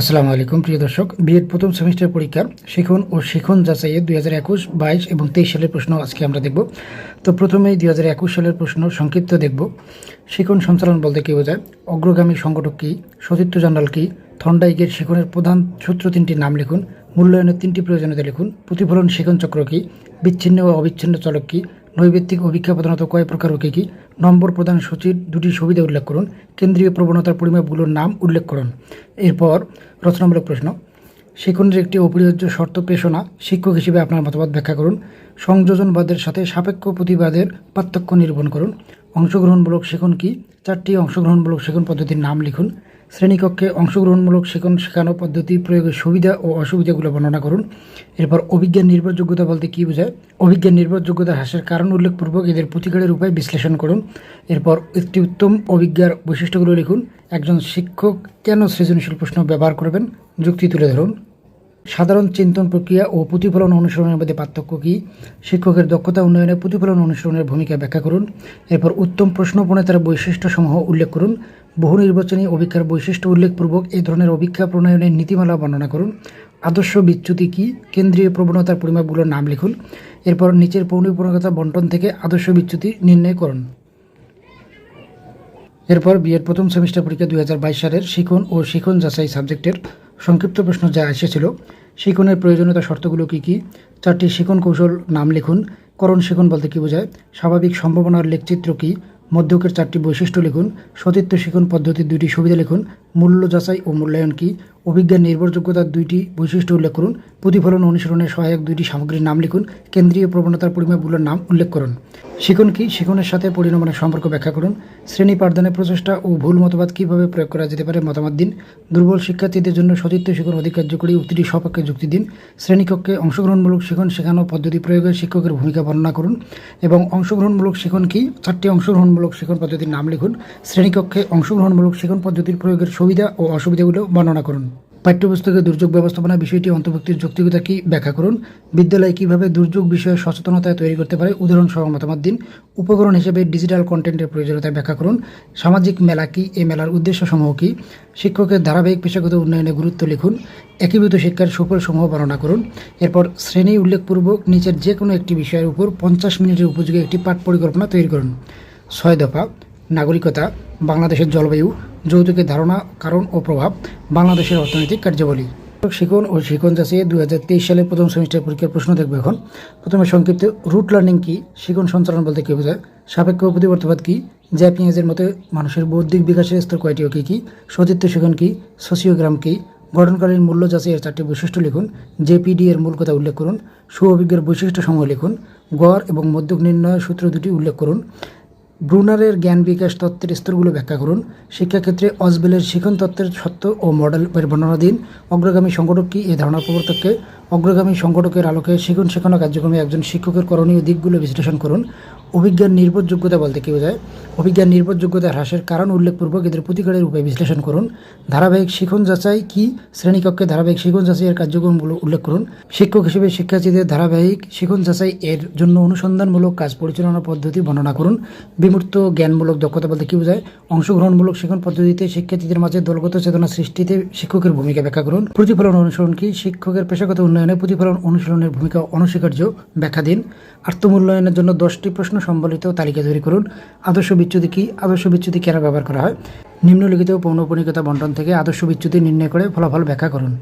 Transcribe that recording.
আসসালামু আলাইকুম, প্রিয় দর্শক। বিএড প্রথম সেমিস্টার পরীক্ষা শিখন ও শিখন যাচাইয়ে দুই হাজার একুশ বাইশ এবং তেইশ সালের প্রশ্ন আজকে আমরা দেখব। তো প্রথমেই দুই হাজার একুশ সালের প্রশ্ন সংক্ষিপ্ত দেখব। শিখন সঞ্চালন বলতে কী বোঝায়? অগ্রগামী সংগঠক কী? সতীর্থ জার্নাল কী? থন্ডাইকের শিখনের প্রধান সূত্র তিনটি নাম লিখুন। মূল্যায়নের তিনটি প্রয়োজনীয়তা লিখুন। প্রতিফলন শিখন চক্র কী? বিচ্ছিন্ন ও অবিচ্ছিন্ন চলক কী? নৈবেত্তিক অভিক্ষা প্রধানত কয় প্রকার ও কী কী? নম্বর প্রদান সূচির দুটি সুবিধা উল্লেখ করুন। কেন্দ্রীয় প্রবণতার পরিমাপগুলোর নাম উল্লেখ করুন। এরপর রচনামূলক প্রশ্ন। শিক্ষণের একটি অপরিহার্য শর্ত পেশনা শিক্ষক হিসেবে আপনার মতামত ব্যাখ্যা করুন। সংযোজনবাদের সাথে সাপেক্ষ প্রতিবাদের পার্থক্য নিরূপণ করুন। অংশগ্রহণমূলক শিখন কি? চারটি অংশগ্রহণমূলক শিখন পদ্ধতির নাম লিখুন। শ্রেণীকক্ষে অংশগ্রহণমূলক শিখন শেখানো পদ্ধতি প্রয়োগের সুবিধা ও অসুবিধাগুলো বর্ণনা করুন। এরপর অভিজ্ঞান নির্ভরযোগ্যতা বলতে কী বোঝায়? অভিজ্ঞান নির্ভরযোগ্যতা হ্রাসের কারণ উল্লেখপূর্বক এদের প্রতিকারের উপায় বিশ্লেষণ করুন। এরপর একটি উত্তম অভিজ্ঞার বৈশিষ্ট্যগুলো লিখুন। একজন শিক্ষক কেন সৃজনশীল প্রশ্ন ব্যবহার করবেন? যুক্তি তুলে ধরুন। সাধারণ চিন্তন প্রক্রিয়া ও প্রতিফলন অনুসরণের মধ্যে পার্থক্য কী? শিক্ষকের দক্ষতা উন্নয়নে প্রতিফলন অনুসরণের ভূমিকা ব্যাখ্যা করুন। এরপর উত্তম প্রশ্ন প্রণেতার বৈশিষ্ট্যসমূহ উল্লেখ করুন। বহু নির্বাচনী অভিক্ষার বৈশিষ্ট্য উল্লেখপূর্বক এই ধরনের অভিক্ষা প্রণয়নের নীতিমালা বর্ণনা করুন। আদর্শ বিচ্যুতি কী? কেন্দ্রীয় প্রবণতার পরিমাপগুলোর নাম লিখুন। এরপর নিচের পৌনঃপুরকতা বন্টন থেকে আদর্শ বিচ্যুতি নির্ণয় করুন। এরপর বিএড প্রথম সেমিস্টার পরীক্ষা দুই হাজার বাইশ সালের শিখন ও শিখন যাচাই সাবজেক্টের সংক্ষিপ্ত প্রশ্ন যা এসেছিল। শিখনের প্রয়োজনীয়তা শর্তগুলো কী কী? চারটি শিখন কৌশল নাম লিখুন। করণ শিখন বলতে কী বোঝায়? স্বাভাবিক সম্ভাবনার লেখচিত্র কী? মধ্যকের চারটি বৈশিষ্ট্য লিখুন সতীত্ব শিখন পদ্ধতির দুটি সুবিধা লিখুন মূল্য যাচাই ও মূল্যায়ন কী? অভিজ্ঞান নির্ভরযোগ্যতার দুইটি বৈশিষ্ট্য উল্লেখ করুন। প্রতিফলন অনুসরণের সহায়ক দুইটি সামগ্রীর নাম লিখুন। কেন্দ্রীয় প্রবণতার পরিমাপগুলোর নাম উল্লেখ করুন। শিখন কি? শিখনের সাথে পরিণমনের সম্পর্ক ব্যাখ্যা করুন। শ্রেণি পাঠদানের প্রচেষ্টা ও ভুল মতবাদ কীভাবে প্রয়োগ করা যেতে পারে মতামত দিন। দুর্বল শিক্ষার্থীদের জন্য সতীর্থ শিখন অধিক কার্যকরী উক্তিটি সপক্ষে যুক্তি দিন। শ্রেণীকক্ষে অংশগ্রহণমূলক শিখন শেখানো পদ্ধতি প্রয়োগে শিক্ষকের ভূমিকা বর্ণনা করুন। এবং অংশগ্রহণমূলক শিখন কি? চারটি অংশগ্রহণমূলক শিখন পদ্ধতির নাম লিখুন। শ্রেণীকক্ষে অংশগ্রহণমূলক শিখন পদ্ধতির প্রয়োগের সুবিধা ও অসুবিধাগুলো বর্ণনা করুন। পাঠ্যপুস্তকে দুর্যোগ ব্যবস্থাপনা বিষয়টি অন্তর্ভুক্তির যৌক্তিকতা কি ব্যাখ্যা করুন। বিদ্যালয় কীভাবে দুর্যোগ বিষয়ে সচেতনতা তৈরি করতে পারে? উদাহরণ সহ মতামত দিন। উপকরণ হিসেবে ডিজিটাল কন্টেন্টের প্রয়োজনীয়তা ব্যাখ্যা করুন। সামাজিক মেলা কি? এই মেলার উদ্দেশ্য সমূহ কি? শিক্ষকের ধারাবাহিক পেশাগত উন্নয়নে গুরুত্ব লিখুন। একীভূত শিক্ষার সুফল সমূহ বর্ণনা করুন। এরপর শ্রেণি উল্লেখপূর্বক নিচের যে কোনো একটি বিষয়ের উপর পঞ্চাশ মিনিটের উপযোগী একটি পাঠ পরিকল্পনা তৈরি করুন। ছয় দফা নাগরিকতা, বাংলাদেশের জলবায়ু, যৌতুকের ধারণা, কারণ ও প্রভাব, বাংলাদেশের অর্থনৈতিক কার্যাবলী। শিকন ও দুই হাজার তেইশ সালের প্রথম সেমিস্টার পরীক্ষার প্রশ্ন দেখবে এখন। প্রথমে সংক্ষিপ্ত রুট লার্নিং কি শিকন সঞ্চালন বলতে কী বোঝায়, সাপেক্ষ প্রতিবর্তবাদ কি জ্যাপিংয়েজের মতে মানুষের বৌদ্ধিক বিকাশের স্তর কয়টি ও কী কী, সতীর্থ শিখন কি, সোসিওগ্রাম কি, গঠনকালীন মূল্য যাচাইয়ের চারটি বৈশিষ্ট্য লিখুন, জেপিডি এর মূল কথা উল্লেখ করুন সুঅভিজ্ঞের বৈশিষ্ট্য সমূহ লিখুন, গড় এবং মধ্যক নির্ণয়ের সূত্র দুটি উল্লেখ করুন ব্রুনারের জ্ঞান বিকাশ তত্ত্বের স্তরগুলো ব্যাখ্যা করুন। শিক্ষাক্ষেত্রে অজবেলের শিখন তত্ত্বের সত্য ও মডেল বর্ণনাধীন। অগ্রগামী সংগঠক কি এ ধারণার প্রবর্তককে অগ্রগামী সংগঠকের আলোকে শিখন শেখানো কার্যক্রমে একজন শিক্ষকের করণীয় দিকগুলো বিশ্লেষণ করুন। অভিজ্ঞান নির্ভরযোগ্যতা বলতে কী বোঝায়? অভিজ্ঞান নির্ভরযোগ্যতা হ্রাসের কারণ উল্লেখপূর্বক এদের প্রতিকারের উপায় বিশ্লেষণ করুন। ধারাবাহিক শিখন যাচাই কি? শ্রেণীকক্ষে ধারাবাহিক শিখন যাচাই যাচাইয়ের কার্যক্রমগুলো উল্লেখ করুন। শিক্ষক হিসেবে শিক্ষার্থীদের ধারাবাহিক শিখন যাচাই এর জন্য অনুসন্ধানমূলক কাজ পরিচালনা পদ্ধতি বর্ণনা করুন। বিমূর্ত, জ্ঞানমূলক দক্ষতা বলতে কী বোঝায়? অংশগ্রহণমূলক শিখন পদ্ধতিতে শিক্ষার্থীদের মাঝে দলগত চেতনা সৃষ্টিতে শিক্ষকের ভূমিকা ব্যাখ্যা করুন। প্রতিফলন অনুসরণ কি? শিক্ষকের পেশাগত উন্নয়নে প্রতিফলন অনুশীলনের ভূমিকা অনস্বীকার্য। ব্যাখ্যা দিন। আত্মমূল্যায়নের জন্য দশটি প্রশ্ন সম্বলিত তালিকা তৈরি করুন। আদর্শ বিচ্যুতি কী? আদর্শ বিচ্যুতি কেন ব্যবহার করা হয়? নিম্নলিখিত পৌনপণিকতা বন্টন থেকে আদর্শ বিচ্যুতি নির্ণয় করে ফলাফল ব্যাখ্যা করুন।